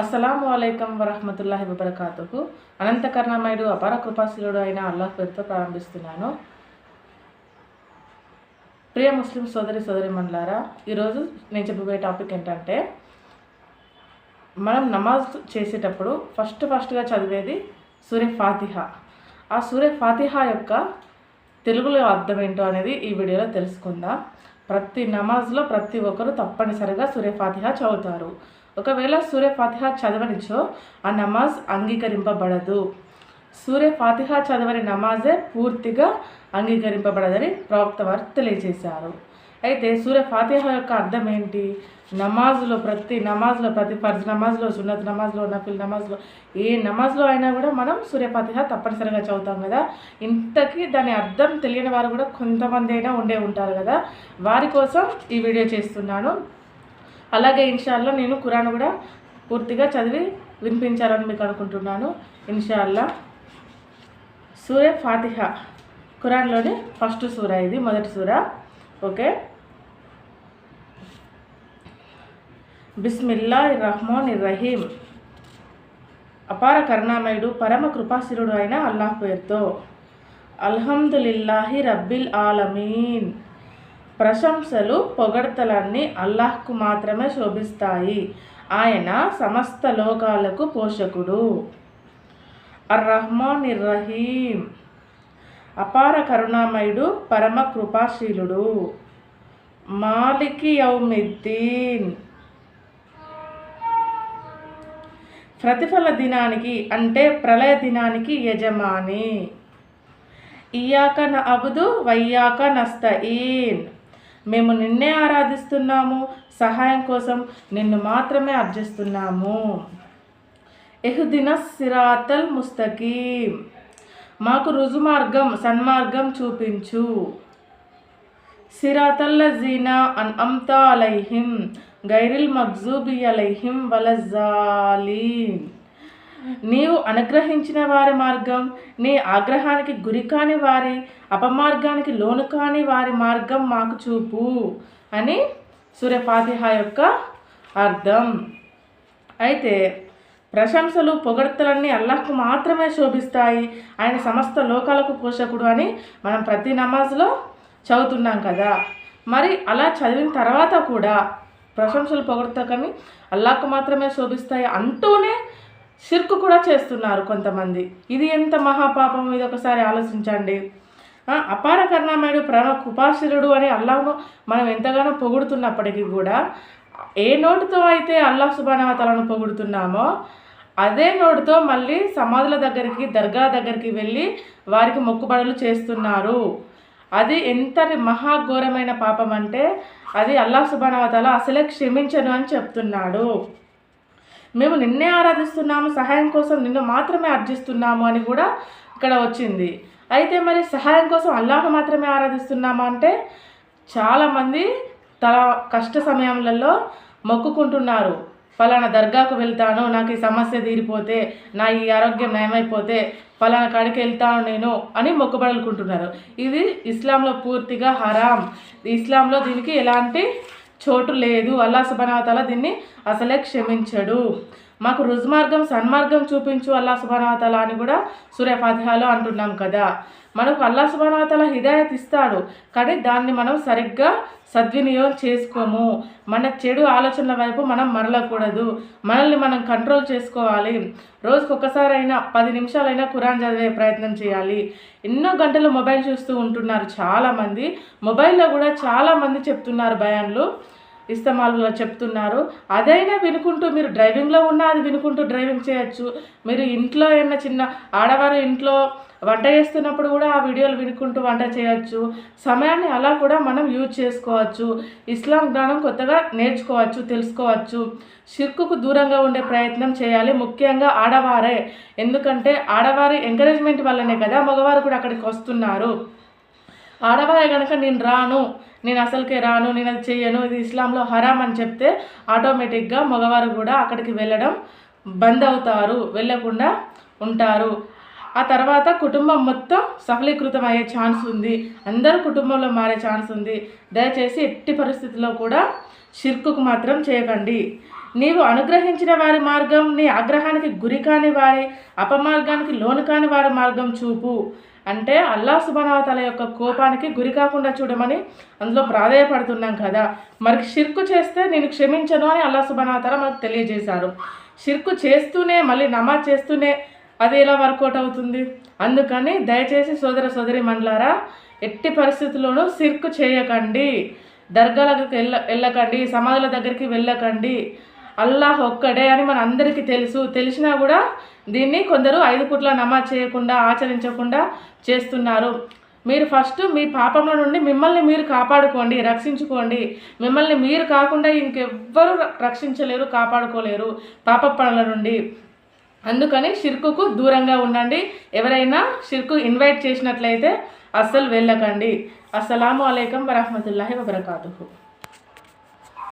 అస్సలం అయికం వరహమతుల్లా వబర్కాతుహు. అనంతకర్ణమయుడు అపార కృపాశీలుడు అయిన అల్లాహ్ పేరుతో ప్రారంభిస్తున్నాను. ప్రియ ముస్లిం సోదరి సోదరి మండలారా ఈరోజు నేను చెప్పబోయే టాపిక్ ఏంటంటే మనం నమాజ్ చేసేటప్పుడు ఫస్ట్ ఫస్ట్గా చదివేది సూర్య ఫాతిహ. ఆ సూర్య ఫాతిహ యొక్క తెలుగులో అర్థం ఏంటో అనేది ఈ వీడియోలో తెలుసుకుందాం. ప్రతి నమాజ్లో ప్రతి ఒక్కరు తప్పనిసరిగా సూర్య ఫాతిహ చదువుతారు. ఒకవేళ సూర్య ఫాతిహ చదవనిచో ఆ నమాజ్ అంగీకరింపబడదు. సూర్య ఫాతిహ చదవని నమాజే పూర్తిగా అంగీకరింపబడదని ప్రవక్త వారు తెలియజేశారు. అయితే సూర్య ఫాతిహ యొక్క అర్థం ఏంటి? నమాజ్లో ప్రతి నమాజ్లో ప్రతి ఫర్జ్ నమాజ్లో సున్నత్ నమాజ్లో నఫిల్ నమాజ్లో ఏ నమాజ్లో అయినా కూడా మనం సూర్యఫాతిహ తప్పనిసరిగా చదువుతాం కదా. ఇంతకీ దాని అర్థం తెలియని వారు కూడా కొంతమంది అయినా ఉండే ఉంటారు కదా. వారి కోసం ఈ వీడియో చేస్తున్నాను. అలాగే ఇన్షాల్లో నేను ఖురాన్ కూడా పూర్తిగా చదివి వినిపించాలని మీకు అనుకుంటున్నాను. ఇన్షాల్లా సూర్య ఫాతిహ. ఖురాన్లోని ఫస్ట్ సూర ఇది మొదటి సూర. ఓకే. బిస్మిల్లా రహమాన్ రహీం అపార కరుణామయుడు పరమ కృపాశిరుడు అయిన అల్లాహ్ పేరుతో. అల్హమ్దులిల్లాహి రబ్బిల్ ఆలమీన్. ప్రశంసలు పొగడతలన్నీ అల్లాహ్కు మాత్రమే శోభిస్తాయి. ఆయన సమస్త లోకాలకు పోషకుడు. అర్ రహమాన్ ఇర్రహీం అపార కరుణామయుడు పరమ కృపాశీలుడు. మాలికి యౌమిద్దీన్. ప్రతిఫల దినానికి అంటే ప్రళయ దినానికి యజమాని. ఇయాక న అబుదు వయ్యాక నస్తయీన్ మేము నిన్నే ఆరాధిస్తున్నాము సహాయం కోసం నిన్ను మాత్రమే అర్జిస్తున్నాము. ఎహుదిన సిరాతల్ ముస్తకీం. మాకు రుజుమార్గం సన్మార్గం చూపించు. సిరాతల్లజీనా అన్ అమ్తా అలైహిం గైరిల్ మగ్జూబి అలైహిం వలజాలీన్ నీవు అనుగ్రహించిన వారి మార్గం నీ ఆగ్రహానికి గురి కాని వారి అపమార్గానికి లోను కాని వారి మార్గం మాకు చూపు అని సూర్యపాతిహ యొక్క అర్థం. అయితే ప్రశంసలు పొగడ్తలన్నీ అల్లాహ్కు మాత్రమే శోభిస్తాయి. ఆయన సమస్త లోకాలకు పోషకుడు అని మనం ప్రతి నమాజ్లో చదువుతున్నాం కదా. మరి అలా చదివిన తర్వాత కూడా ప్రశంసలు పొగడతకని అల్లాహ్కు మాత్రమే శోభిస్తాయి అంటూనే షిర్కు కూడా చేస్తున్నారు కొంతమంది. ఇది ఎంత మహాపాపం? ఇది ఒకసారి ఆలోచించండి. అపార కర్ణమయుడు ప్రేమ కృపాశిరుడు అని అల్లాహ్ను మనం ఎంతగానో పొగుడుతున్నప్పటికీ కూడా ఏ నోటితో అయితే అల్లాహ్ సుబానవతలను పొగుడుతున్నామో అదే నోటితో మళ్ళీ సమాధుల దగ్గరికి దర్గా దగ్గరికి వెళ్ళి వారికి మొక్కుబడులు చేస్తున్నారు. అది ఎంత మహాఘోరమైన పాపం అంటే అది అల్లాహ్ సుబానవతల అసలే క్షమించను అని చెప్తున్నాడు. మేము నిన్నే ఆరాధిస్తున్నాము సహాయం కోసం నిన్ను మాత్రమే అర్జిస్తున్నాము అని కూడా ఇక్కడ వచ్చింది. అయితే మరి సహాయం కోసం అల్లాహ్ మాత్రమే ఆరాధిస్తున్నాము అంటే చాలామంది తల కష్ట సమయంలో మొక్కుకుంటున్నారు. ఫలానా దర్గాకు వెళ్తాను నాకు ఈ సమస్య తీరిపోతే నా ఈ ఆరోగ్యం నయమైపోతే ఫలానా కాడికి వెళ్తాను నేను అని మొక్కుబడులుకుంటున్నారు ఇది ఇస్లాంలో పూర్తిగా హరాం. ఇస్లాంలో దీనికి ఎలాంటి చోటు లేదు. అల్లా సుబనావతాల దీన్ని అసలే క్షమించడు. మాకు రుజుమార్గం సన్మార్గం చూపించు అల్లా సుబానాతల అని కూడా సూర్య ఫాతిహాలో అంటున్నాం కదా. మనకు అల్లా సుబానాతల హిదాయత్ ఇస్తాడు కానీ దాన్ని మనం సరిగ్గా సద్వినియోగం చేసుకోము. మన చెడు ఆలోచనల వైపు మనం మరలకూడదు. మనల్ని మనం కంట్రోల్ చేసుకోవాలి. రోజుకు పది నిమిషాలైనా ఖురాన్ చదివే ప్రయత్నం చేయాలి. ఎన్నో గంటలు మొబైల్ చూస్తూ ఉంటున్నారు చాలామంది. మొబైల్లో కూడా చాలామంది చెప్తున్నారు భయాన్లు ఇస్తమాల్లో చెప్తున్నారు. అదైనా వినుకుంటూ మీరు డ్రైవింగ్లో ఉన్నా అది వినుకుంటూ డ్రైవింగ్ చేయొచ్చు. మీరు ఇంట్లో ఏమైనా చిన్న ఆడవారు ఇంట్లో వంట చేస్తున్నప్పుడు కూడా ఆ వీడియోలు వినుకుంటూ వంట చేయొచ్చు. సమయాన్ని అలా కూడా మనం యూజ్ చేసుకోవచ్చు. ఇస్లాం జ్ఞానం కొత్తగా నేర్చుకోవచ్చు తెలుసుకోవచ్చు. షిర్కుకు దూరంగా ఉండే ప్రయత్నం చేయాలి. ముఖ్యంగా ఆడవారే. ఎందుకంటే ఆడవారి ఎంకరేజ్మెంట్ వల్లనే కదా మగవారు కూడా అక్కడికి వస్తున్నారు. ఆడవారే కనుక నేను రాను నేను అసలుకే రాను నేను అది చెయ్యను ఇది ఇస్లాంలో హరామ్ అని చెప్తే ఆటోమేటిక్గా మగవారు కూడా అక్కడికి వెళ్ళడం బంద్ అవుతారు వెళ్ళకుండా ఉంటారు. ఆ తర్వాత కుటుంబం మొత్తం సఫలీకృతం అయ్యే ఛాన్స్ ఉంది. అందరూ కుటుంబంలో మారే ఛాన్స్ ఉంది. దయచేసి ఎట్టి పరిస్థితుల్లో కూడా షిర్కుకు మాత్రం చేయకండి. నీవు అనుగ్రహించిన వారి మార్గం నీ ఆగ్రహానికి గురి కాని వారి అపమార్గానికి లోను కాని వారి మార్గం చూపు. అంటే అల్లా సుబనావతల యొక్క కోపానికి గురి కాకుండా చూడమని అందులో ప్రాధాయపడుతున్నాం కదా. మరి షిర్కు చేస్తే నేను క్షమించను అని అల్లా సుబనావతల మనకు తెలియజేశారు. షిర్కు చేస్తూనే మళ్ళీ నమాజ్ చేస్తూనే అది ఎలా వర్కౌట్ అవుతుంది? అందుకని దయచేసి సోదర సోదరి మండలారా ఎట్టి పరిస్థితుల్లోనూ సిర్కు చేయకండి. దర్గాలకు వెళ్ళ వెళ్ళకండి. సమాధుల దగ్గరికి వెళ్ళకండి. అల్లాహ్ ఒక్కడే అని మన అందరికీ తెలుసు. తెలిసినా కూడా దీన్ని కొందరు ఐదు పుట్ల నమాజ్ చేయకుండా ఆచరించకుండా చేస్తున్నారు. మీరు ఫస్ట్ మీ పాపంలో నుండి మిమ్మల్ని మీరు కాపాడుకోండి రక్షించుకోండి. మిమ్మల్ని మీరు కాకుండా ఇంకెవ్వరు రక్షించలేరు కాపాడుకోలేరు పాప పనుల నుండి. అందుకని షిర్కుకు దూరంగా ఉండండి. ఎవరైనా షిర్కు ఇన్వైట్ చేసినట్లయితే అస్సలు వెళ్ళకండి. అస్సలాము అలైకం వరహమతుల్లాహి వబర్కాతు